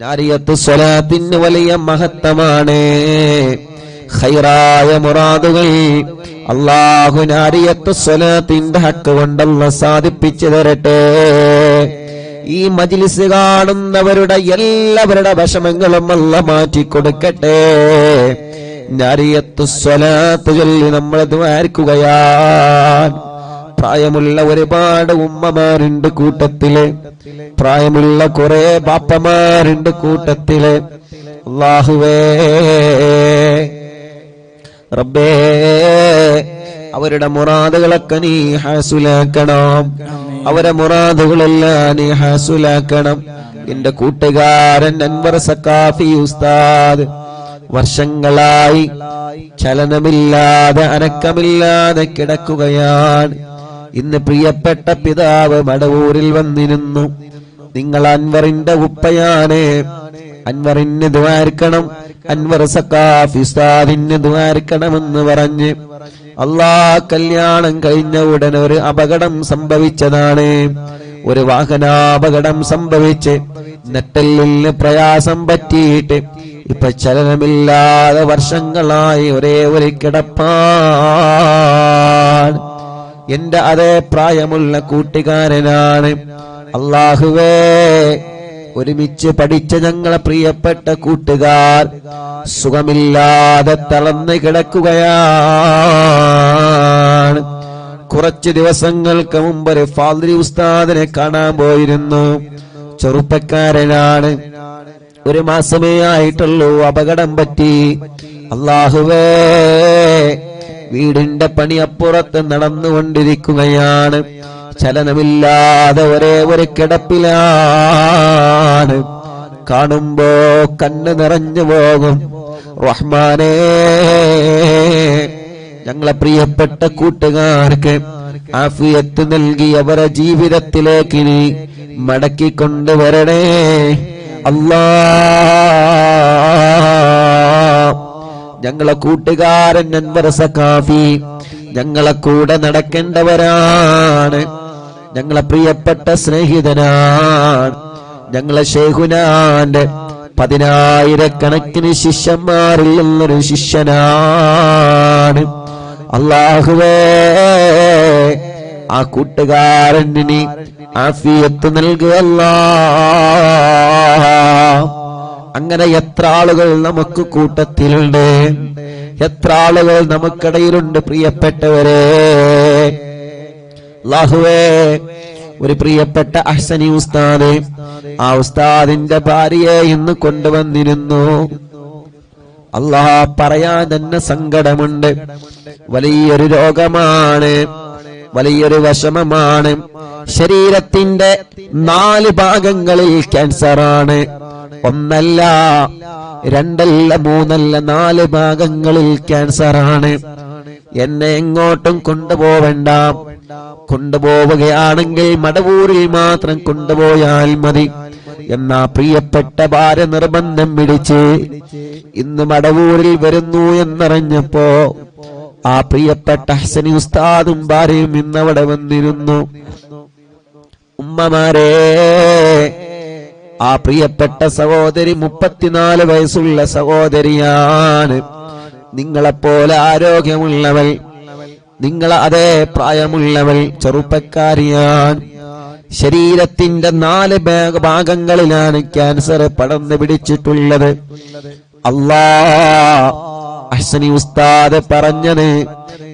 നാരിയത്ത് സ്വലാത്തിന് വലിയ മഹത്വമാണ്. ഖൈറായ മുറാദുകൾ. അള്ളാഹു നാരിയത്ത് സ്വലാത്തിന്റെ ഹക്ക് കൊണ്ടല്ല സാധിപ്പിച്ചു തരട്ടെ. ഈ മജിലിസ് കാണുന്നവരുടെ എല്ലാവരുടെ വിഷമങ്ങളും അല്ല മാറ്റിക്കൊടുക്കട്ടെ നാരിയത്ത് സ്വലാത്ത് ചൊല്ലി നമ്മൾ ദ്വാരിക്കുകയാണ് പ്രായമുള്ള ഒരുപാട് ഉമ്മമാരുണ്ട് കൂട്ടത്തിൽ. പ്രായമുള്ള കുറെ ബാപ്പമാരുണ്ട് കൂട്ടത്തിൽ. റബ്ബേ അവരുടെ മുറാദുകളൊക്കെ നീ ഹാസുലാക്കണം. അവരെ മുറാദുകളെല്ലാം നീ ഹാസുലാക്കണം. എന്റെ കൂട്ടുകാരൻ അൻവർ സക്കാഫി ഉസ്താദ് വർഷങ്ങളായി ചലനമില്ലാതെ അനക്കമില്ലാതെ കിടക്കുകയാണ്. ഇന്ന് പ്രിയപ്പെട്ട പിതാവ് മടവൂരിൽ വന്നിരുന്നു. നിങ്ങൾ അൻവറിന്റെ ഉപ്പയാണ്. അൻവറിന് ദ്വാരിക്കണം. അൻവർ സക്കാഫ് ഉസ്താദിന് ദ്വാരിക്കണമെന്ന് പറഞ്ഞ് അള്ളാ കല്യാണം കഴിഞ്ഞ ഉടനെ ഒരു അപകടം സംഭവിച്ചതാണ്. ഒരു വാഹനാപകടം സംഭവിച്ച് നെട്ടലിന് പ്രയാസം പറ്റിയിട്ട് ഇപ്പൊ ചലനമില്ലാതെ വർഷങ്ങളായി ഒരേ ഒരു കിടപ്പാണ്. എന്റെ അതേ പ്രായമുള്ള കൂട്ടുകാരനാണ്. അള്ളാഹുവേ ഒരുമിച്ച് പഠിച്ച ഞങ്ങളെ പ്രിയപ്പെട്ട കൂട്ടുകാർ സുഖമില്ലാതെ തളർന്ന് കിടക്കുകയാണ്. കുറച്ച് ദിവസങ്ങൾക്ക് മുമ്പ് ഒരു ഫാദരി ഉസ്താദിനെ കാണാൻ പോയിരുന്നു. ചെറുപ്പക്കാരനാണ്. ഒരു മാസമേ ആയിട്ടുള്ളൂ അപകടം പറ്റി. അള്ളാഹുവേ വീടിന്റെ പണി അപ്പുറത്ത് നടന്നുകൊണ്ടിരിക്കുകയാണ്. ചലനമില്ലാതെ ഒരേ ഒരു കിടപ്പിലാണ്. കാണുമ്പോ കണ്ണ് നിറഞ്ഞു പോകും. റഹ്മാനേ ഞങ്ങളെ പ്രിയപ്പെട്ട കൂട്ടുകാർക്ക് ആഫിയത്ത് നൽകി അവരെ ജീവിതത്തിലേക്ക് നീ മടക്കി കൊണ്ടുവരണേ അല്ലാ ഞങ്ങളെ കൂട്ടുകാരൻ അൻവർ ഞങ്ങളെ കൂടെ നടക്കേണ്ടവരാണ്. ഞങ്ങളെ പ്രിയപ്പെട്ട സ്നേഹിതനാണ്. ഞങ്ങളെ ഷെയ്ഖുനാന്റെ പതിനായിരക്കണക്കിന് ശിഷ്യന്മാരിൽ നിന്നൊരു ശിഷ്യനാണ്. അള്ളാഹുവേ ആ കൂട്ടുകാരന് ആഫിയത്ത് നൽകുകയല്ലാ. അങ്ങനെ എത്ര ആളുകൾ നമുക്ക് കൂട്ടത്തിലുണ്ട്? എത്ര ആളുകൾ നമുക്കിടയിലുണ്ട് പ്രിയപ്പെട്ടവരെ? ലാഹുവേ ഒരു പ്രിയപ്പെട്ട അഹ്സനി ഉസ്താദ് ആ ഉസ്താദിന്റെ ഭാര്യയെ ഇന്ന് കൊണ്ടുവന്നിരുന്നു. അല്ലാ പറയാൻ തന്നെ സങ്കടമുണ്ട്. വലിയൊരു രോഗമാണ്. വലിയൊരു വിഷമമാണ്. ശരീരത്തിന്റെ നാല് ഭാഗങ്ങളിൽ ക്യാൻസറാണ്. ഒന്നല്ല രണ്ടല്ല മൂന്നല്ല നാല് ഭാഗങ്ങളിൽ ക്യാൻസറാണ്. എന്നെ എങ്ങോട്ടും കൊണ്ടുപോവണ്ട. കൊണ്ടുപോവുകയാണെങ്കിൽ മടവൂരിൽ മാത്രം കൊണ്ടുപോയാൽ മതി. എന്നാ പ്രിയപ്പെട്ട ഭാര്യ നിർബന്ധം പിടിച്ച് ഇന്ന് മടവൂരിൽ വരുന്നു എന്നറിഞ്ഞപ്പോ ആ പ്രിയപ്പെട്ട ഹസനി ഉസ്താദും ഭാര്യയും ഇന്നവിടെ വന്നിരുന്നു. ഉമ്മമാരെ ആ പ്രിയപ്പെട്ട സഹോദരി മുപ്പത്തിനാല് വയസ്സുള്ള സഹോദരിയാണ്. നിങ്ങളെപ്പോലെ ആരോഗ്യമുള്ളവൾ നിങ്ങൾ അതേ പ്രായമുള്ളവൾ ചെറുപ്പക്കാരിയാണ്. ശരീരത്തിന്റെ നാല് ഭാഗങ്ങളിലാണ് ക്യാൻസർ പടർന്നു പിടിച്ചിട്ടുള്ളത്. അല്ലാ അഹ്സനി ഉസ്താദ് പറഞ്ഞത്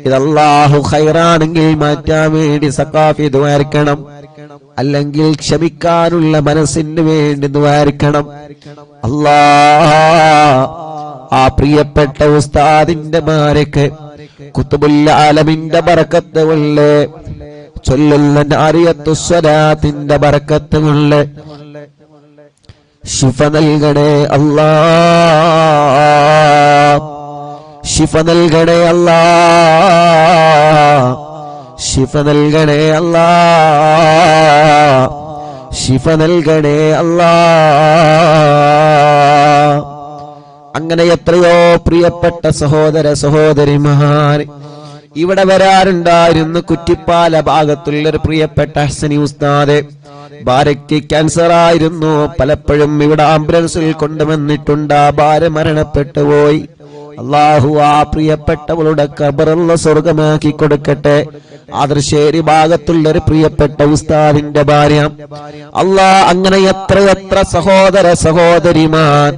ഇതല്ലാഹു ഹൈറാണെങ്കിൽ മാറ്റാൻ വേണ്ടി സക്കാഫി ദ്വാരിക്കണം അല്ലെങ്കിൽ ക്ഷമിക്കാനുള്ള മനസ്സിന് വേണ്ടി ദ്വാരിക്കണം അല്ലാ ആ പ്രിയപ്പെട്ട ഉസ്താദിന്റെ മാരക്ക് കുത്തുബുല്ല ആലമിന്റെ ബറക്കത്ത് കൊണ്ട് ചൊല്ലുന്ന നാരിയത്തു സ്വലാത്തിന്റെ ബറക്കത്ത് കൊണ്ട് ശിഫ നൽകണേ അല്ലാ. ശിഫ നൽകണേ അല്ലാ. ശിഫ നൽകണേ അല്ലാ. ശിഫ നൽകണേ അല്ലാ. അങ്ങനെ എത്രയോ പ്രിയപ്പെട്ട സഹോദര സഹോദരിമാർ ഇവിടെ വരാറുണ്ടായിരുന്നു കുറ്റിപ്പാല ഭാഗത്തുള്ള ഒരു പ്രിയപ്പെട്ട ഹസനി ഉസ്താദ് ഭാര്യയ്ക്ക് ക്യാൻസർ ആയിരുന്നു. പലപ്പോഴും ഇവിടെ ആംബുലൻസിൽ കൊണ്ടുവന്നിട്ടുണ്ട്. ആ ഭാര്യ മരണപ്പെട്ടു പോയി. അള്ളാഹു ആ പ്രിയപ്പെട്ടവളുടെ കബറുള്ള സ്വർഗമാക്കി കൊടുക്കട്ടെ. ആദർശേരി ഭാഗത്തുള്ള ഒരു പ്രിയപ്പെട്ട ഉസ്താദിന്റെ ഭാര്യ. അള്ളാ അങ്ങനെ എത്രയെത്ര സഹോദര സഹോദരിമാർ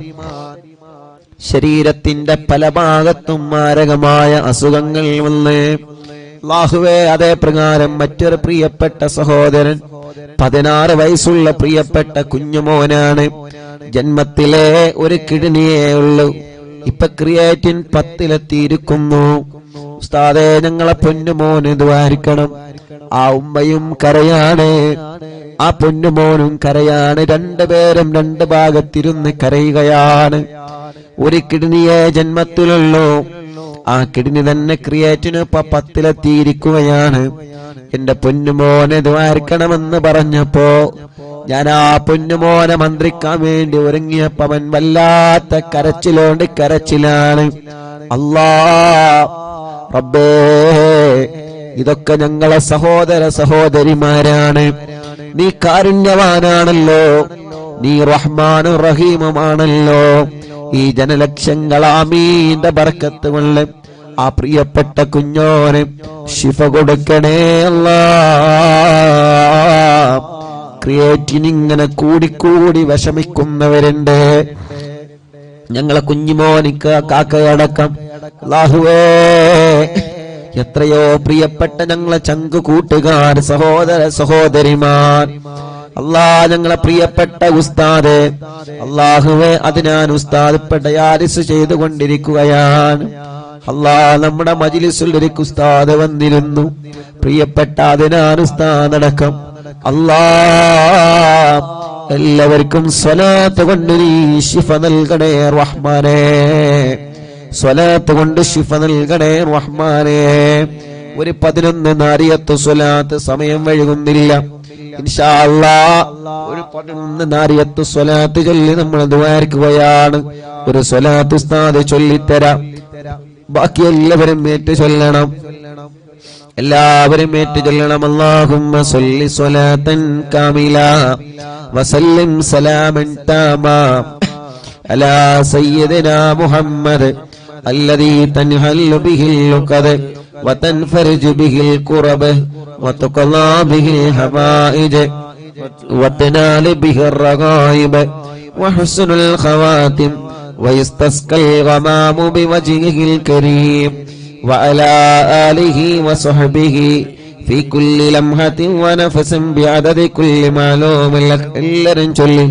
ശരീരത്തിന്റെ പല ഭാഗത്തും മാരകമായ അസുഖങ്ങൾ വന്ന്. ലാഹുവേ അതേ പ്രകാരം മറ്റൊരു പ്രിയപ്പെട്ട സഹോദരൻ പതിനാറ് വയസ്സുള്ള പ്രിയപ്പെട്ട കുഞ്ഞുമോനാണ്. ജന്മത്തിലെ ഒരു കിഡ്നിയേ ഉള്ളൂ. ഇപ്പൊ ക്രിയേറ്റിൻ പത്തിലെത്തിയിരിക്കുന്നു. ഉസ്താദേ ഞങ്ങളെ പൊന്നുമോന് ദ്വാരിക്കണം ആ ഉമ്മയും കരയാണ്. ആ പൊന്നുമോനും കരയാണ്. രണ്ടുപേരും രണ്ട് ഭാഗത്തിരുന്ന് കരയുകയാണ്. ഒരു കിഡ്നിയെ ജന്മത്തിലുള്ളൂ. ആ കിഡ്നി തന്നെ ക്രിയേറ്റിന് ഇപ്പൊ പത്തിലെത്തിയിരിക്കുകയാണ്. എന്റെ പൊന്നുമോനെ ദ്വാരക്കണമെന്ന് പറഞ്ഞപ്പോ ഞാൻ ആ പൊന്നുമോനെ മന്ത്രിക്കാൻ വേണ്ടി ഒരുങ്ങിയപ്പവൻ വല്ലാത്ത കരച്ചിലോണ്ട് കരച്ചിലാണ്. അല്ലാ റബ്ബേ ഇതൊക്കെ ഞങ്ങളെ സഹോദര സഹോദരിമാരാണ്. നീ കാരുണ്യവാനാണല്ലോ. നീ റഹ്മാനും റഹീമുമാണല്ലോ ഈ ജനലക്ഷങ്ങളാമീന്റെ ബർക്കത്ത് കൊണ്ട് ആ പ്രിയപ്പെട്ട കുഞ്ഞോന് ശിഫ കൊടുക്കണേ അല്ല. ക്രിയേറ്റിന് ഇങ്ങനെ കൂടിക്കൂടി വിഷമിക്കുന്നവരുണ്ട്. ഞങ്ങളെ കുഞ്ഞുമോനിക്ക് കാക്കയടക്കം. അല്ലാഹുവേ. എത്രയോ പ്രിയപ്പെട്ട ഞങ്ങളെ ചങ്കു കൂട്ടുകാർ സഹോദര സഹോദരിമാർ. അല്ലാ ഞങ്ങളെ പ്രിയപ്പെട്ട ഉസ്താദ് അള്ളാഹുവെ അതിനാൻ ഉസ്താദ് പെടയാരിസ് ചെയ്തുകൊണ്ടിരിക്കുകയാണ്. അല്ലാ നമ്മുടെ മജിലിസിൽ ഒരു ഉസ്താദ് വന്നിരുന്നു. പ്രിയപ്പെട്ട അതിനാൻ ഉസ്താദ് അടക്കം അല്ലാ എല്ലാവർക്കും സ്വലാത്ത് കൊണ്ട് നീ ശിഫ നൽകണേ റഹ്മാനേ. സ്വലാത്ത് കൊണ്ട് ശിഫ നൽകണേ റഹ്മാനേ. ഒരു പതിനൊന്ന് നാരിയത്ത് സ്വലാത്ത് സമയം വഴുകുന്നില്ല. ഒരു പതിനൊന്ന് നാരിയത്ത് സ്വലാത്ത് ചൊല്ലി നമ്മൾ ദ്വാരിക്കുകയാണ് ഒരു സ്വലാത്ത് ഉസ്താദ് ചൊല്ലിത്തരാം. ബാക്കി എല്ലാവരും ഏറ്റു ചൊല്ലണം. എല്ലാവരും ഏറ്റു ചൊല്ലണം. അല്ലാഹുമ്മ സല്ലി സ്വലാത്തൻ കാമില. വസല്ലിം സലാമൻ താമാ. അലാ സയ്യിദിനാ മുഹമ്മദ്. الذي تنهل به اللقد وتنفرج به الكرب وتقضى به الحوائج وتنال به الرغائب وحسن الخواتم ويستسقى الغمام بوجهه الكريم وعلى آله وصحبه في كل لمحة ونفس بعدد كل معلوم لك إلا رنجلي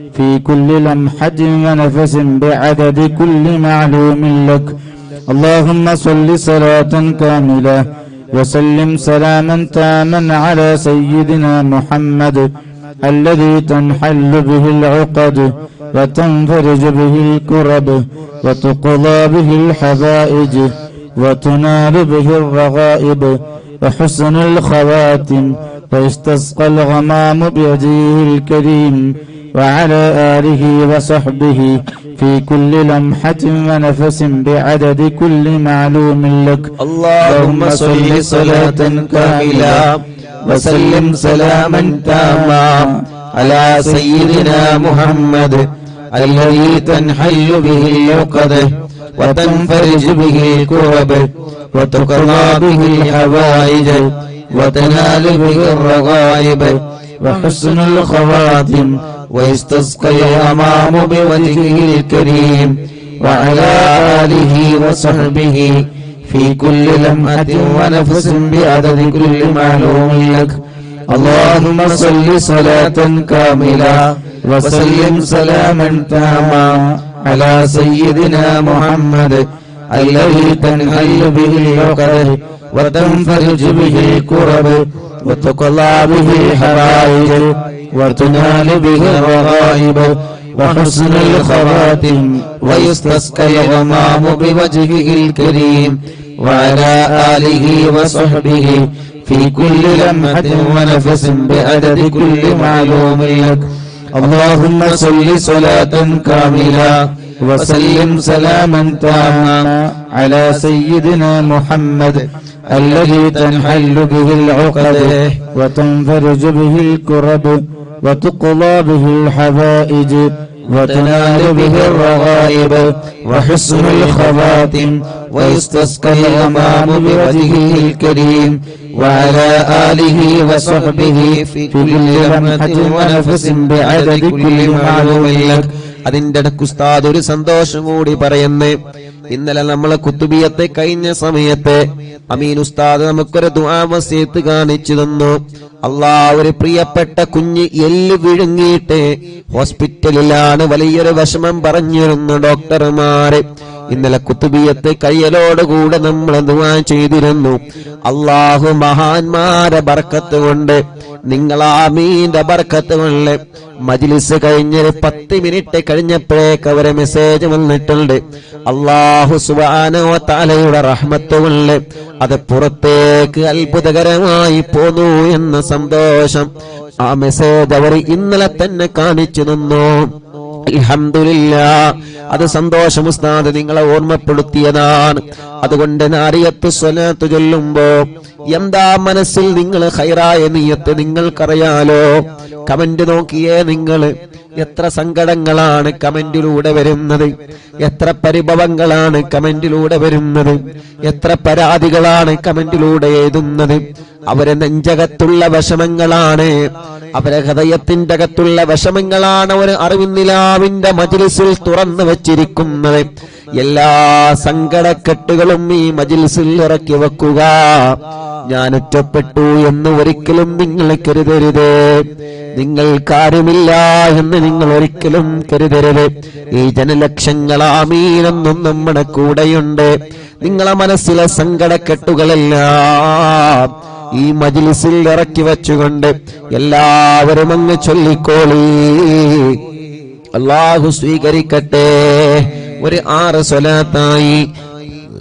في كل لمحة ونفس بعدد كل معلوم لك. اللهم صل صلاة كاملة وسلم سلاما تاما على سيدنا محمد الذي تنحل به العقد وتنفرج به الكرب وتقضى به الحبائج وتنال به الرغائب وحسن الخواتم ويستسقى الغمام بوجهه الكريم وعلى آله وصحبه في كل لمحة ونفس بعدد كل معلوم لك. اللهم صل صلاة كاملة وسلم سلاما تاما على سيدنا محمد الذي تنحل به العقد وتنفرج به الكرب وتقضى به الحوائج وتنال به الرغائب وحسن الخواتم ويستسقى الغمام بوجهه الكريم وعلى آله وصحبه في كل لمحة ونفس بعدد كل معلوم لك. اللهم صل صلاة كاملة وسلم سلاما تاما على سيدنا محمد الذي تنحل به العقد وتنفرج به الكرب وتقضى به الحوائج وتنال به الرغائب وحسن الخواتم ويستسقى الغمام بوجهه الكريم وعلى آله وصحبه في كل لمحة ونفس بعدد كل معلوم لك. اللهم صل صلاة كاملة وسلم سلاما تاما على سيدنا محمد الذي تنحل به العقد وتنفرج به الكرب وتقضى به الحوائج وتنال به الرغائب وحسن الخواتم ويستسقى الغمام بوجهه الكريم وعلى آله وصحبه في كل لمحة ونفس بعدد كل معلوم لك അതിന്റെ ഇടയ്ക്ക് ഉസ്താദ് ഒരു സന്തോഷം കൂടി പറയുന്നേ ഇന്നലെ നമ്മളെ കുത്തുബിയത്തെ കഴിഞ്ഞ സമയത്ത് അമീൻ ഉസ്താദ് നമുക്കൊരു ദുആമസ്യത്ത് കാണിച്ചു തന്നു. അള്ളാ ഒരു പ്രിയപ്പെട്ട കുഞ്ഞ് എല്ല് വിഴുങ്ങിയിട്ട് ഹോസ്പിറ്റലിലാണ് വലിയൊരു വിഷമം പറഞ്ഞിരുന്നു ഡോക്ടർമാര്. ഇന്നലെ കുത്തുബിയത്തെ കയ്യലോടുകൂടെ നമ്മൾ ദുആ ചെയ്തിരുന്നു. അള്ളാഹു മഹാന്മാരെ ബർക്കത്ത് കൊണ്ട് നിങ്ങൾ ആമീന്റെ ബർക്കത്ത് മജ്ലിസ് കഴിഞ്ഞൊരു പത്ത് മിനിറ്റ് കഴിഞ്ഞപ്പോഴേക്ക് അവരെ മെസ്സേജ് വന്നിട്ടുണ്ട്. അള്ളാഹു സുബാനോ താലയുടെ റഹ്മത്ത് അത് പുറത്തേക്ക് അത്ഭുതകരമായി പോന്നു എന്ന സന്തോഷം. ആ മെസ്സേജ് അവർ ഇന്നലെ തന്നെ കാണിച്ചു നിന്നു അത് സന്തോഷം ഉസ്താദ് നിങ്ങളെ ഓർമ്മപ്പെടുത്തിയതാണ്. അതുകൊണ്ട് നാരിയത്ത് സ്വലത്ത് ചൊല്ലുമ്പോ എന്താ മനസ്സിൽ നിങ്ങൾ ഹൈറായ നീയത്ത് നിങ്ങൾക്കറിയാലോ? കമന്റ് നോക്കിയേ നിങ്ങൾ എത്ര സങ്കടങ്ങളാണ് കമന്റിലൂടെ വരുന്നത്? എത്ര പരിഭവങ്ങളാണ് കമന്റിലൂടെ വരുന്നത്? എത്ര പരാതികളാണ് കമന്റിലൂടെ എഴുതുന്നത്? അവരെ നെഞ്ചകത്തുള്ള വിഷമങ്ങളാണ്. അവരെ ഹൃദയത്തിന്റെ അകത്തുള്ള വിഷമങ്ങളാണ് ഒരു അറിവിന്നിലാവിന്റെ മജിലിസിൽ തുറന്നു വച്ചിരിക്കുന്നത്. എല്ലാ സങ്കടക്കെട്ടുകളും ഈ മജിലിസിൽ ഇറക്കി വെക്കുക. ഞാൻ ഒറ്റപ്പെട്ടു എന്ന് ഒരിക്കലും നിങ്ങൾ കരുതരുത്. നിങ്ങൾ കാര്യമില്ല എന്ന് നിങ്ങൾ ഒരിക്കലും കരുതരുത്. ഈ ജനലക്ഷങ്ങളാമീനെന്നും നമ്മുടെ കൂടെയുണ്ട്. നിങ്ങളെ മനസ്സിലെ സങ്കടക്കെട്ടുകളെല്ലാം ഈ മജിലിസിൽ ഇറക്കി വെച്ചുകൊണ്ട് എല്ലാവരും അങ്ങ് ചൊല്ലിക്കോളി. അള്ളാഹു സ്വീകരിക്കട്ടെ. ഒരു ആറ് സ്വലാത്തായി.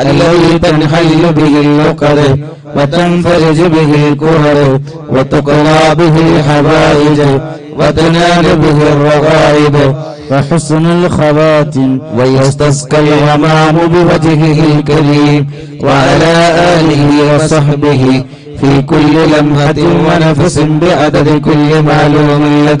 الذي تنحل به العقد وتنفرج به الكرب وتقضى به الحوائج وتنال به الرغائب وحسن الخواتم ويستسقى الغمام بوجهه الكريم وعلى آله وصحبه في كل لمحة ونفس بعدد كل معلوم لك.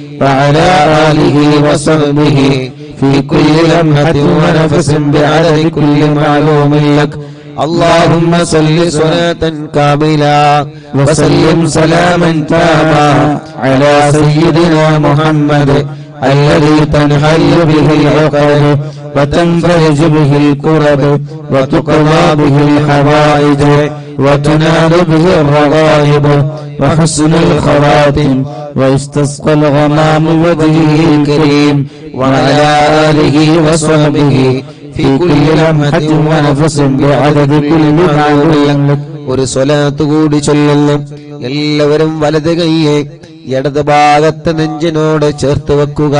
وعلى آله وصحبه في كل لمحة ونفس بعدد كل معلوم لك اللهم صل صلاة كاملة وسلم سلاما تاما على سيدنا محمد الذي تنحل به العقد وتنفرج به الكرب وتقضى به الحوائج وتنال به الرغائب وحسن الخواتم ويستسقى الغمام وجهه الكريم وعلى آله وصحبه في كل لمحة ونفس بعدد كل معلوم لك ഒരു സ്വലാത്ത് കൂടി ചൊല്ലുന്നു എല്ലാവരും വലത് കൈയെ ഇടത് ഭാഗത്ത് നെഞ്ചിനോട് ചേർത്ത് വെക്കുക.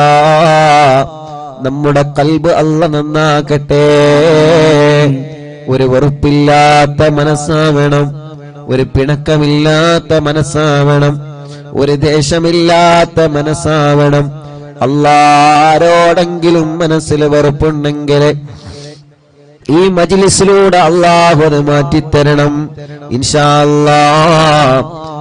നമ്മുടെ കൽബ് അല്ല നന്നാക്കട്ടെ. ഒരു വെറുപ്പില്ലാത്ത മനസ്സാവണം ഒരു പിണക്കമില്ലാത്ത മനസ്സാവണം ഒരു ദേശമില്ലാത്ത മനസ്സാവണം. അല്ലാരോടെങ്കിലും മനസ്സിൽ വെറുപ്പുണ്ടെങ്കിൽ ഈ മജിലിസിലൂടെ അള്ളാഹു മാറ്റിത്തരണം. ഇൻഷാ അല്ലാ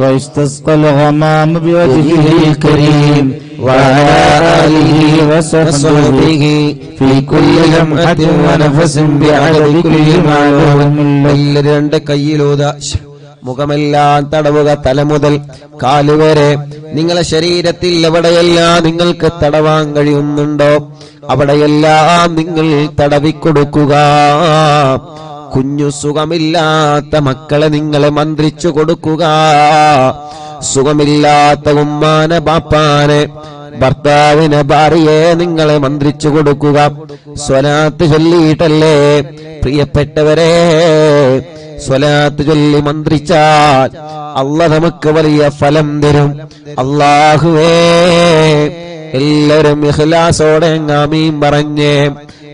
واستسقى الغمام بوجهه الكريم وعلى آله وصحبه وصحبه في كل لمحة ونفس بعدد كل معلوم എല്ലാവരും രണ്ട് കയ്യിലൂത മുഖമെല്ലാം തടവുക തല മുതൽ കാലുവരെ നിങ്ങളെ ശരീരത്തിൽ എവിടെയെല്ലാം നിങ്ങൾക്ക് തടവാൻ കഴിയുന്നുണ്ടോ അവിടെയെല്ലാം നിങ്ങൾ തടവിക്കൊടുക്കുക കുഞ്ഞു സുഖമില്ലാത്ത മക്കളെ നിങ്ങളെ മന്ത്രിച്ചു കൊടുക്കുക. സുഖമില്ലാത്ത ഉമ്മാനെ ബാപ്പാനെ ഭർത്താവിനെ ഭാര്യയെ നിങ്ങളെ മന്ത്രിച്ചു കൊടുക്കുക. സ്വലാത്ത് ചൊല്ലിയിട്ടല്ലേ? പ്രിയപ്പെട്ടവരെ സ്വലാത്ത് ചൊല്ലി മന്ത്രിച്ചാൽ അല്ല നമുക്ക് വലിയ ഫലം തരും. അള്ളാഹുവേ എല്ലാവരും ഇഖ്ലാസോടെ അമീൻ പറഞ്ഞേ.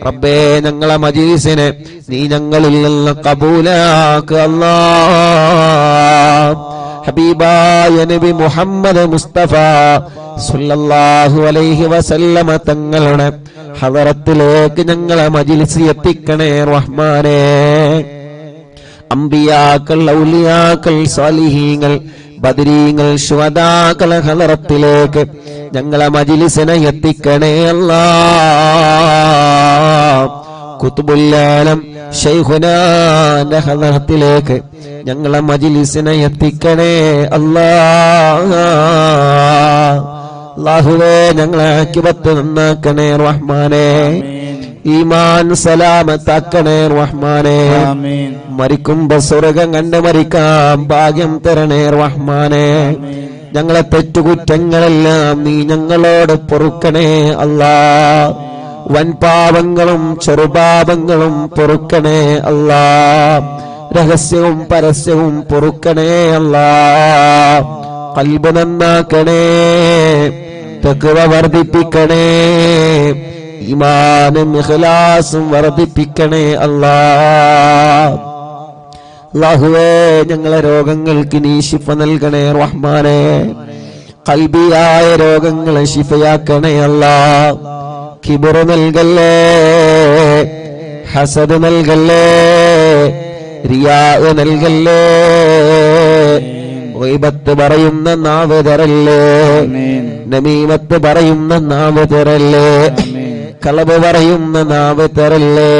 റബ്ബേ ഞങ്ങളെ മജീസിനെ നീ ഞങ്ങളിൽ നിന്ന് കബൂലാക്കുക അല്ലാ. ഹബീബായ നബി മുഹമ്മദ് മുസ്തഫ സുല്ലല്ലാഹു അലൈഹി വസല്ലമ തങ്ങളുടെ ഹദറത്തിലേക്ക് ഞങ്ങളെ മജിലിസ് എത്തിക്കണേ റഹ്മാനേ. അമ്പിയാക്കൾ ഔലിയാക്കൾ സാലിഹീങ്ങൾ ബദരീങ്ങൾ ശുഹദാക്കളെ ഹലറത്തിലേക്ക് ഞങ്ങളെ മജിലിസിനെ എത്തിക്കണേ അല്ലാ. കുത്തുബുല്ലാലം ഷെയ്ഖുനാന്റെ ഹലറത്തിലേക്ക് ഞങ്ങളെ മജിലിസിനെ എത്തിക്കണേ അല്ലാ. അല്ലാഹുവേ ഞങ്ങളെ ആക്കിബത്ത് നന്നാക്കണേ റഹ്മാനേ. ഈമാൻ സലാമത്താക്കണേ റഹ്മാനെ. മരിക്കുമ്പോ സ്വർഗം കണ്ട് മരിക്കാം. ഭാഗ്യം തരണേ റഹ്മാനെ. ഞങ്ങളെ തെറ്റുകുറ്റങ്ങളെല്ലാം നീ ഞങ്ങളോട് പൊറുക്കണേ അല്ലാ. വൻപാപങ്ങളും ചെറുപാപങ്ങളും പൊറുക്കണേ അല്ലാ. രഹസ്യവും പരസ്യവും പൊറുക്കണേ അല്ലാ. കൽബ് നന്നാക്കണേ. തെക്കുവ വർദ്ധിപ്പിക്കണേ. ഇമാനും ഇഖ്ലാസും വർദ്ധിപ്പിക്കണേ അല്ലാ. അള്ളാഹുവേ ഞങ്ങളെ രോഗങ്ങൾക്ക് നീ ശിഫ നൽകണേ റഹ്മാനെ. കൽബിയായ രോഗങ്ങളെ ശിഫയാക്കണേ അല്ലാ. കിബുറ നൽകല്ലേ ഹസദ് നൽകല്ലേ റിയാ നൽകല്ലേ റീബത്ത് പറയുന്ന നാവ് തരല്ലേ നമീമത്ത് പറയുന്ന നാവ് തരല്ലേ. കളവ് പറയുന്ന നാവ് തരല്ലേ?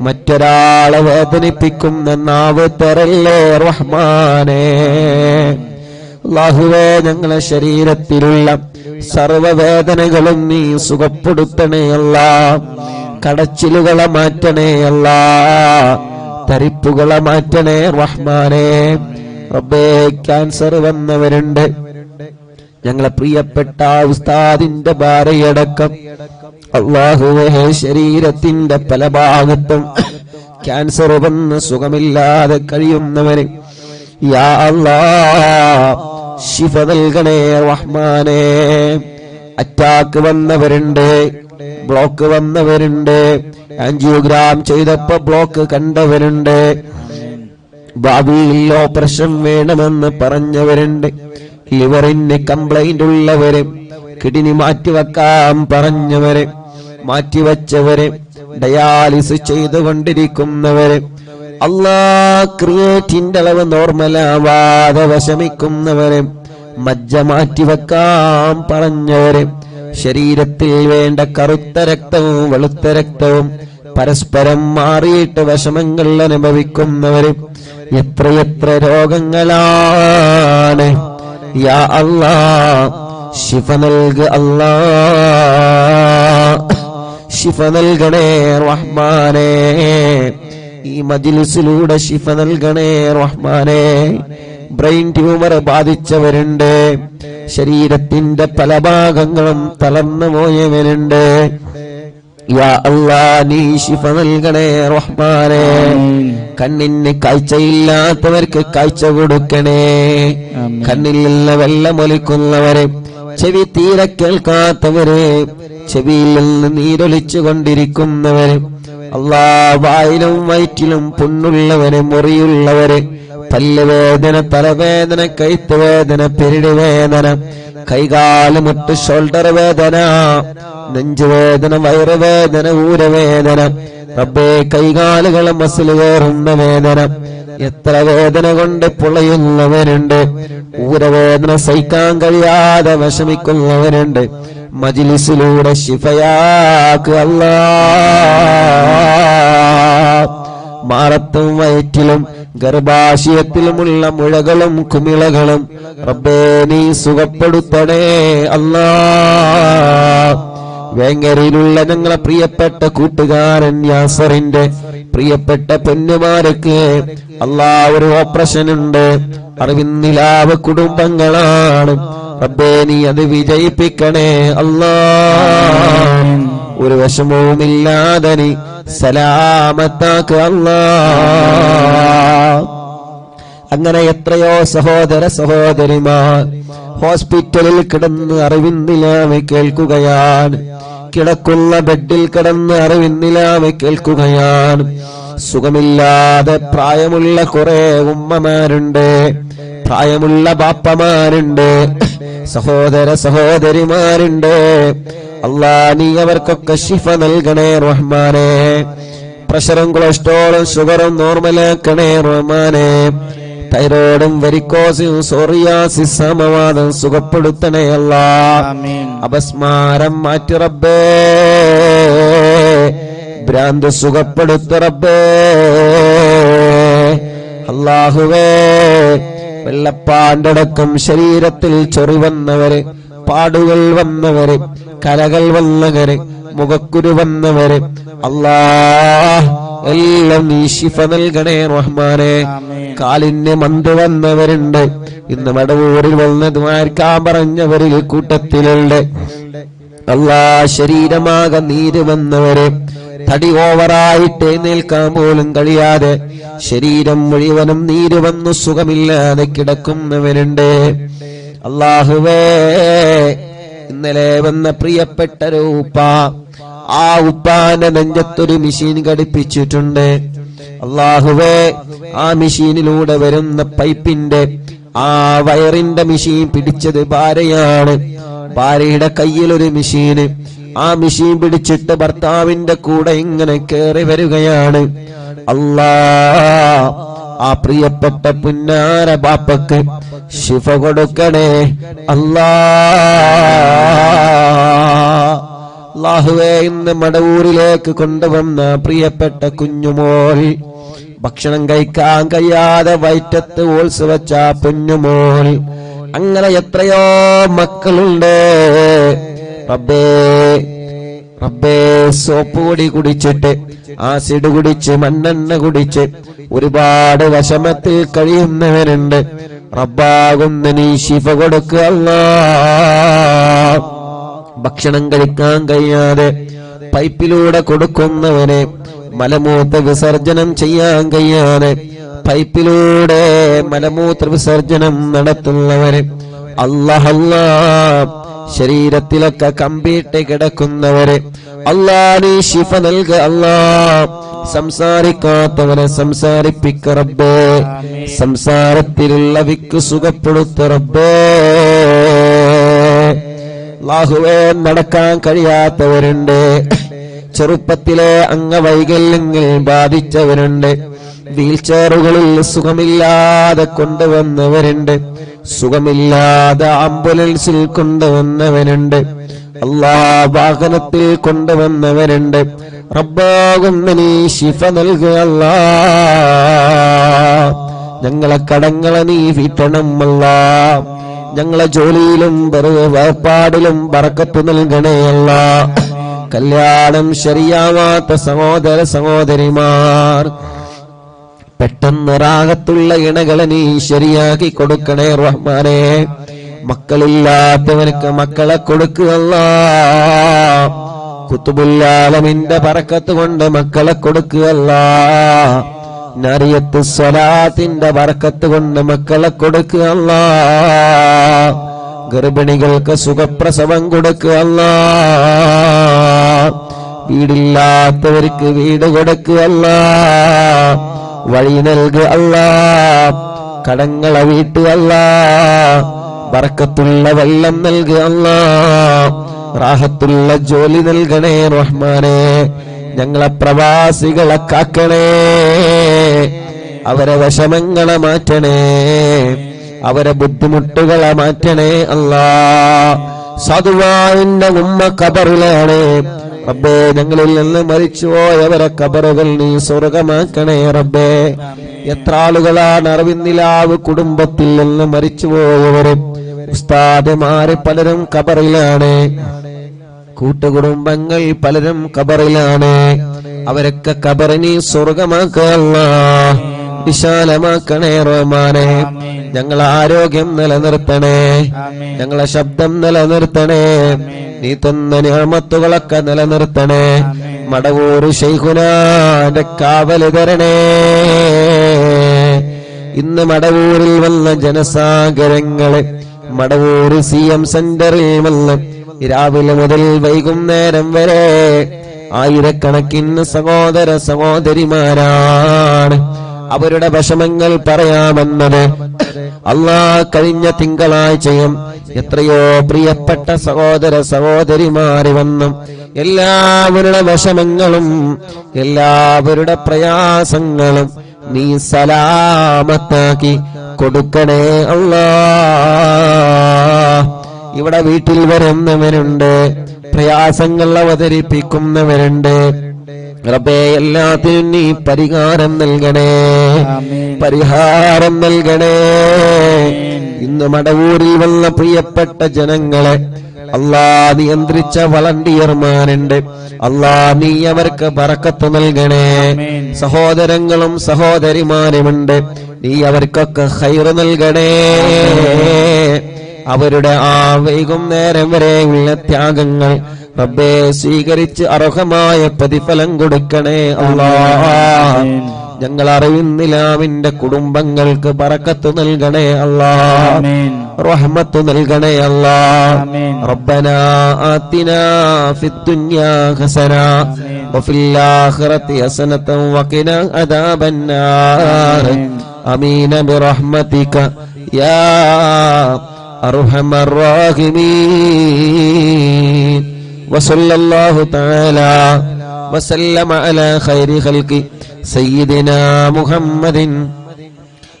മറ്റൊരാളെ വേദനിപ്പിക്കുന്ന നാവ് തരല്ലേ റഹ്മാനേ? അല്ലാഹുവേ ഞങ്ങളെ ശരീരത്തിലുള്ള സർവവേദനകളും നീ സുഖപ്പെടുത്തണേ അല്ല. കടച്ചിലുകളെ മാറ്റണേ അല്ല. തരിപ്പുകളെ മാറ്റണേ റഹ്മാനേ. റബ്ബേ ക്യാൻസർ വന്നവരുണ്ട്. ഞങ്ങളെ പ്രിയപ്പെട്ട ഉസ്താദിന്റെ ഭാര്യയടക്കം അള്ളാഹുവേ ശരീരത്തിന്റെ പല ഭാഗത്തും ക്യാൻസർ വന്ന് സുഖമില്ലാതെ കഴിയുന്നവന് ശിഫ നൽകണേ റഹ്മാനേ. അറ്റാക്ക് വന്നവരുണ്ട് ബ്ലോക്ക് വന്നവരുണ്ട്. ആൻജിയോഗ്രാം ചെയ്തപ്പോ ബ്ലോക്ക് കണ്ടവരുണ്ട്. ഭാവിയിൽ ഓപ്പറേഷൻ വേണമെന്ന് പറഞ്ഞവരുണ്ട്. ലിവറിന് കംപ്ലൈന്റ് ഉള്ളവര് കിഡ്നി മാറ്റിവെക്കാൻ പറഞ്ഞവര്. മാറ്റിവെച്ചവര് ഡയാലിസ് ചെയ്തുകൊണ്ടിരിക്കുന്നവര് അല്ലാ ക്രിയേറ്റിന്റെ അളവ് നോർമലാവാതെ വിഷമിക്കുന്നവര് മജ്ജ മാറ്റിവെക്കാൻ പറഞ്ഞവര് ശരീരത്തിൽ വേണ്ട കറുത്ത രക്തവും വെളുത്ത രക്തവും പരസ്പരം മാറിയിട്ട് വിഷമങ്ങൾ അനുഭവിക്കുന്നവര് എത്രയെത്ര രോഗങ്ങളാണ്. യാ അല്ലാ ശിഫ നൽക അല്ലാ ശിഫ നൽകണേ റഹ്മാനേ. ഈ മജിലിസിലൂടെ ശിഫ നൽകണേ റഹ്മാനേ. ബ്രെയിൻ ട്യൂമർ ബാധിച്ചവരുണ്ട്. ശരീരത്തിന്റെ പല ഭാഗങ്ങളും തളർന്നു പോയവരുണ്ട്. നീ ശിഫ നൽകണേ റഹ്മാനെ. കണ്ണിന് കാഴ്ചയില്ലാത്തവർക്ക് കാഴ്ച കൊടുക്കണേ. കണ്ണിൽ നിന്ന് വെള്ളമൊലിക്കുന്നവരെ ചെവി തീരെ കേൾക്കാത്തവരെ ചെവിയിൽ നിന്ന് നീരൊലിച്ചു കൊണ്ടിരിക്കുന്നവരെ അള്ളാ വായിലും വയറ്റിലും പുണ്ണുള്ളവരെ മുറിയുള്ളവരെ പല്ലുവേദന തലവേദന കൈത്ത് വേദന പെരിടി വേദന കൈകാൽ മുട്ട് ഷോൾഡർ വേദന നെഞ്ചുവേദന വയറുവേദന ഊരവേദന റബ്ബേ കൈകാലുകളെ മസിൽ കയറുന്ന വേദന എത്ര വേദന കൊണ്ട് പുളയുന്നവരുണ്ട്. ഊരവേദന സഹിക്കാൻ കഴിയാതെ വിഷമിക്കുന്നവരുണ്ട്. മജിലിസിലൂടെ ശിഫയാക്ക് അല്ല. മാറത്തും വയറ്റിലും ഗർഭാശയത്തിലുമുള്ള മുഴകളും കുമിളകളും റബ്ബേ നീ സുഖപ്പെടുത്തണേ അല്ലാ. വേങ്ങരയിലുള്ള ഞങ്ങളെ പ്രിയപ്പെട്ട കൂട്ടുകാരൻ യാസറിന്റെ പ്രിയപ്പെട്ട പെണ്ണുമാരൊക്കെ അല്ലാ ഒരു ഓപ്പറേഷൻ ഉണ്ട്. അറിവിന്നിലാവ കുടുംബങ്ങളാണ്. റബ്ബേ നീ അത് വിജയിപ്പിക്കണേ അല്ലാ. ഒരു വിഷമവുമില്ലാതെ നീ സലാമത്താക്ക് അല്ലാ. അങ്ങനെ എത്രയോ സഹോദര സഹോദരിമാർ ഹോസ്പിറ്റലിൽ കിടന്ന് അറിവിന്നിലാമെ കേൾക്കുകയാണ്. കിടക്കുന്ന ബെഡിൽ കിടന്ന് അറിവിന്നിലാമെ കേൾക്കുകയാണ്. സുഖമില്ലാതെ പ്രായമുള്ള കുറെ ഉമ്മമാരുണ്ട്. പ്രായമുള്ള ബാപ്പമാരുണ്ട്. സഹോദര സഹോദരിമാരുണ്ട്. അള്ളാ നീ അവർക്കൊക്കെ ശിഫ നൽകണേ റഹ്മാനെ. പ്രഷറും കൊളസ്ട്രോളും ഷുഗറും നോർമലാക്കണേ റഹ്മാനെ. തൈറോയിഡും വെരിക്കോസും സോറിയാസിസ് സമവാദം സുഖപ്പെടുത്തണേ അല്ലാ. അപസ്മാരം മാറ്റി റബ്ബേ. ഭ്രാന്ത് സുഖപ്പെടുത്തു റബ്ബേ. അള്ളാഹുവേ വെള്ളപ്പാന്റെ അടക്കം ശരീരത്തിൽ ചൊറി വന്നവര് പാടുകൾ വന്നവര് കലകൾ വന്നവര് മുഖക്കുരു വന്നവര് അല്ലാ എല്ലാം നീ ശിഫ നൽകണേ റഹ്മാനെ. കാലിന് മന്ത് വന്നവരുണ്ട്. ഇന്ന് മടവൂരിൽ വന്നത് മാർക്കാൻ പറഞ്ഞവരിൽ കൂട്ടത്തിലുണ്ട്. അല്ലാ ശരീരമാകെ നീര് വന്നവരെ. തടി ഓവറായിട്ട് നിൽക്കാൻ പോലും കഴിയാതെ ശരീരം മുഴുവനും നീര് വന്നു സുഖമില്ലാതെ കിടക്കുന്നവരുണ്ട്. അള്ളാഹുവേ ഇന്നലെ വന്ന പ്രിയപ്പെട്ട ഉപ്പ ആ ഉപ്പാന്റെ നെഞ്ചത്തൊരു മെഷീൻ ഘടിപ്പിച്ചിട്ടുണ്ട്. അള്ളാഹുവേ ആ മെഷീനിലൂടെ വരുന്ന പൈപ്പിന്റെ ആ വയറിന്റെ മെഷീൻ പിടിച്ചത് ഭാര്യയാണ്. ഭാര്യയുടെ കയ്യിൽ ഒരു മെഷീന് ആ മെഷീൻ പിടിച്ചിട്ട് ഭർത്താവിന്റെ കൂടെ ഇങ്ങനെ കേറി വരികയാണ്. അല്ലാ ആ പ്രിയപ്പെട്ട പുന്നാര ബാപ്പക്ക് ശിഫ കൊടുക്കണേ. അല്ലാ അള്ളാഹുവേ ഇന്ന് മടവൂരിലേക്ക് കൊണ്ടുവന്ന പ്രിയപ്പെട്ട കുഞ്ഞുമോൾ. ഭക്ഷണം കഴിക്കാൻ കഴിയാതെ വയറ്റത്ത് ഓൾസ് വെച്ച പൊന്നുമോൾ അങ്ങനെ എത്രയോ മക്കളുണ്ട്. റബ്ബേ റബ്ബേ സോപ്പ് പൊടി കുടിച്ചിട്ട് ആസിഡ് കുടിച്ച് മണ്ണെണ്ണ കുടിച്ച് ഒരുപാട് വിഷമത്തിൽ കഴിയുന്നവരുണ്ട്. റബ്ബാകുന്ന നീ ശിഫ കൊടുക്കുക ഭക്ഷണം കഴിക്കാൻ കഴിയാതെ പൈപ്പിലൂടെ കൊടുക്കുന്നവനെ മലമൂത്ര വിസർജനം ചെയ്യാൻ കഴിയാതെ പൈപ്പിലൂടെ മലമൂത്ര വിസർജനം നടത്തുന്നവന് അള്ളാഹല്ലാ ശരീരത്തിലൊക്കെ കമ്പിയിട്ട് കിടക്കുന്നവരെ അല്ലാ ശിഫ നൽക അല്ലാ സംസാരിക്കാത്തവനെ സംസാരിപ്പിക്ക റബ്ബേ. സംസാരത്തിലുള്ള വിക്ക് സുഖപ്പെടുത്ത റബ്ബേ. അള്ളാഹുവേ നടക്കാൻ കഴിയാത്തവരുണ്ട്. ചെറുപ്പത്തിലെ അംഗവൈകല്യങ്ങൾ ബാധിച്ചവരുണ്ട്. വീൽചെയറുകളിൽ സുഖമില്ലാതെ കൊണ്ടുവന്നവരുണ്ട്. സുഖമില്ലാതെ ആംബുലൻസിൽ കൊണ്ടുവന്നവരുണ്ട്. അല്ലാ വാഹനത്തിൽ കൊണ്ടുവന്നവരുണ്ട്. റബ്ബാകുന്ന നീ ശിഫ നൽകുക അല്ലാ. ഞങ്ങളെ കടങ്ങളെ നീ വീട്ടണം അല്ലാ. ഞങ്ങളെ ജോലിയിലും വേർപാടിലും പറക്കത്തു നൽകണേയല്ല കല്യാണം ശരിയാവാത്ത സഹോദര സഹോദരിമാർ പെട്ടെന്ന് റാഗത്തുള്ള ഇണകളെ നീ ശരിയാക്കി കൊടുക്കണേ റഹ്മാനെ. മക്കളില്ലാത്തവനക്ക് മക്കളെ കൊടുക്കുകയല്ല കുത്തുബുല്ലാലമിന്റെ പറക്കത്ത് കൊണ്ട് മക്കളെ കൊടുക്കുക നറിയത്ത് സ്വലാത്തിന്റെ വറക്കത്ത് കൊണ്ട് മക്കളെ കൊടുക്കുക ഗർഭിണികൾക്ക് സുഖപ്രസവം കൊടുക്കുക വീടില്ലാത്തവർക്ക് വീട് കൊടുക്കുക വഴി നൽകുക അല്ല. കടങ്ങളെ വീട്ടുക അല്ല. ബർക്കത്തുള്ള വെള്ളം നൽകുക അല്ല. റാഹത്തുള്ള ജോലി നൽകണേ റഹ്മാനെ. ഞങ്ങളെ പ്രവാസികളെ കാക്കണേ. അവരെ വിഷമങ്ങളെ മാറ്റണേ. അവരെ ബുദ്ധിമുട്ടുകളെ മാറ്റണേ അല്ലാ. സാധുവായിന്റെ ഉമ്മ കബറിലാണ് റബ്ബേ ഞങ്ങളിൽ നിന്ന് മരിച്ചുപോയവരെ കബറുകൾ നീ സ്വർഗമാക്കണേ റബ്ബേ. എത്ര ആളുകളാണ് അറിവിന്ദിലാവ് കുടുംബത്തിൽ നിന്ന് മരിച്ചുപോയവരും. ഉസ്താദുമാര് പലരും കബറിലാണ് കൂട്ടുകുടുംബങ്ങൾ പലരും കബറിലാണ് അവരൊക്കെ കബറിനി സ്വർഗമാക്കല്ല വിശാലമാക്കണേ റഹ്മാനെ. ഞങ്ങൾ ആരോഗ്യം നിലനിർത്തണേ ഞങ്ങളെ ശബ്ദം നിലനിർത്തണേ നീ തന്ന നിയമത്തുകളൊക്കെ നിലനിർത്തണേ. മടവൂർ ശൈഖുനാന്റെ കാവൽ തരണേ. ഇന്ന് മടവൂരിൽ വന്ന ജനസാഗരങ്ങൾ മടവൂർ സി എം സെന്ററിൽ വന്ന് രാവിലെ മുതൽ വൈകുന്നേരം വരെ ആയിരക്കണക്കിന് സഹോദര സഹോദരിമാരാണ്. അവരുടെ വിഷമങ്ങൾ പറയാമെന്നത് അള്ളാ കഴിഞ്ഞ തിങ്കളാഴ്ചയും എത്രയോ പ്രിയപ്പെട്ട സഹോദര സഹോദരിമാര് വന്നും. എല്ലാവരുടെ വിഷമങ്ങളും എല്ലാവരുടെ പ്രയാസങ്ങളും നീ സലാമത്താക്കി കൊടുക്കണേ അള്ളാ. ഇവിടെ വീട്ടിൽ വരുന്നവരുണ്ട്. പ്രയാസങ്ങൾ അവതരിപ്പിക്കുന്നവരുണ്ട്. റബ്ബേ എല്ലാത്തിനും നീ പരിഹാരം നൽകണേ. പരിഹാരം നൽകണേ. ഇന്ന് മടവൂരിൽ വന്ന പ്രിയപ്പെട്ട ജനങ്ങളെ അള്ളാ നിയന്ത്രിച്ച വളണ്ടിയർമാരുണ്ട്. അള്ളാ നീ അവർക്ക് പറക്കത്ത് നൽകണേ. സഹോദരങ്ങളും സഹോദരിമാരുമുണ്ട്. നീ അവർക്കൊക്കെ ഹൈറ് നൽകണേ. അവരുടെ ആ വൈകുന്നേരം വരെയുള്ള ത്യാഗങ്ങൾ റബ്ബെ സ്വീകരിച്ച് അർഹമായ പ്രതിഫലം കൊടുക്കണേ അള്ളാ. ഞങ്ങൾ അറിയുന്നിലാവിന്റെ കുടുംബങ്ങൾക്ക് പറക്കത്ത് നൽകണേ അല്ലാ റഹ്മത്ത് നൽകണേ അല്ലാ റബ്ബന ആത്തിന ഫിദ്ദുന്യാ ഹസന. വഫിൽ ആഖിറത്തി ഹസനത വഖിന അദാബന്നാർ. അമീന ബിറഹ്മതിക. യാ أرحم الراحمين. وصلى الله تعالى وسلم على خير خلق سيدنا محمد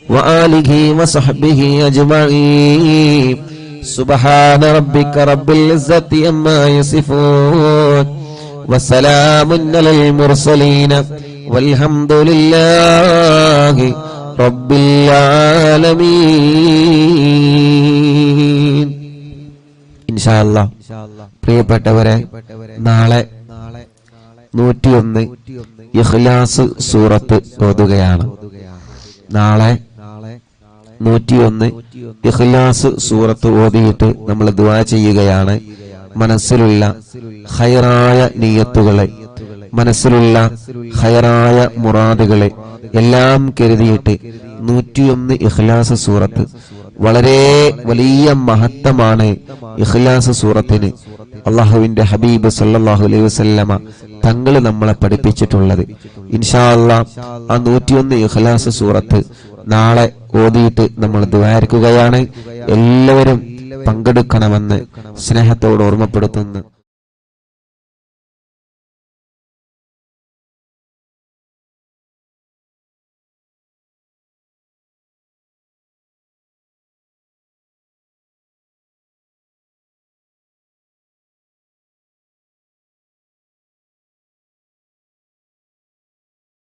وآله وصحبه أجمعين. سبحان ربك رب العزة أما يصفون. وسلام على المرسلين. والحمد لله رب العالمين إن شاء الله പ്രിയപ്പെട്ടവരെ നാളെ നൂറ്റിയൊന്ന് ഇഖ്ലാസ് സൂറത്ത് ഓതുകയാണ് നാളെ നൂറ്റിയൊന്ന് ഇഖ്ലാസ് സൂറത്ത് ഓതിയിട്ട് നമ്മൾ ദുആ ചെയ്യുകയാണ് മനസ്സിലുള്ള ഹൈറായ നീയത്തുകളെ മനസ്സിലുള്ള ഹയറായ മുറാദുകളെ എല്ലാം കരുതിയിട്ട് നൂറ്റിയൊന്ന് ഇഖ്ലാസ് സൂറത്ത് വളരെ വലിയ മഹത്വമാണ് ഇഖ്ലാസ് സൂറത്തിന് അള്ളാഹുവിന്റെ ഹബീബ് സല്ലാഹു അലൈഹി വസല്ലമ തങ്ങൾ നമ്മളെ പഠിപ്പിച്ചിട്ടുള്ളത്. ഇൻഷാ അല്ലാ ആ നൂറ്റിയൊന്ന് ഇഖ്ലാസ് സൂറത്ത് നാളെ ഓതിയിട്ട് നമ്മൾ ദ്വാരിക്കുകയാണ് എല്ലാവരും പങ്കെടുക്കണമെന്ന് സ്നേഹത്തോട് ഓർമ്മപ്പെടുത്തുന്നു.